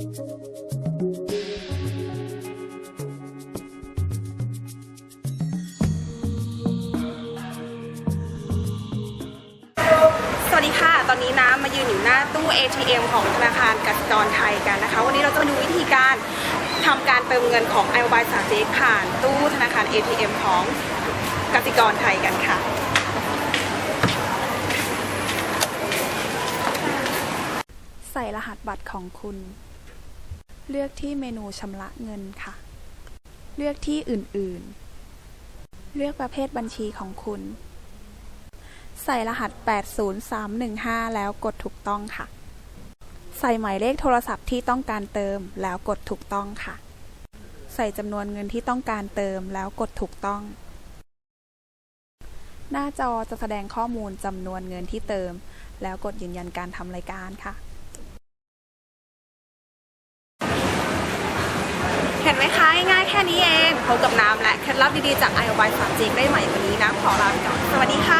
สวัสดีค่ะ ตอนนี้น้ำมายืนอยู่หน้าตู้ ATM ของธนาคารกสิกรไทยกันนะคะ วันนี้เราจะมาดูวิธีการทำการเติมเงินของ i m o b i l e 3 g ผ่านตู้ธนาคาร ATM ของกสิกรไทยกันค่ะ ใส่รหัสบัตรของคุณ เลือกที่เมนูชำระเงินค่ะ เลือกที่อื่นๆ เลือกประเภทบัญชีของคุณ ใส่รหัส 80315 แล้วกดถูกต้องค่ะ ใส่หมายเลขโทรศัพท์ที่ต้องการเติมแล้วกดถูกต้องค่ะ ใส่จำนวนเงินที่ต้องการเติมแล้วกดถูกต้อง หน้าจอจะแสดงข้อมูลจำนวนเงินที่เติม แล้วกดยืนยันการทำรายการค่ะ ห็นไหมคะง่ายๆแค่นี้เองพบกับน้ำและเคล็ดลับดีๆจาก i m o b i l e 3 g ได้ใหม่วันนี้นะขอลาไปก่อนสวัสดีค่ะ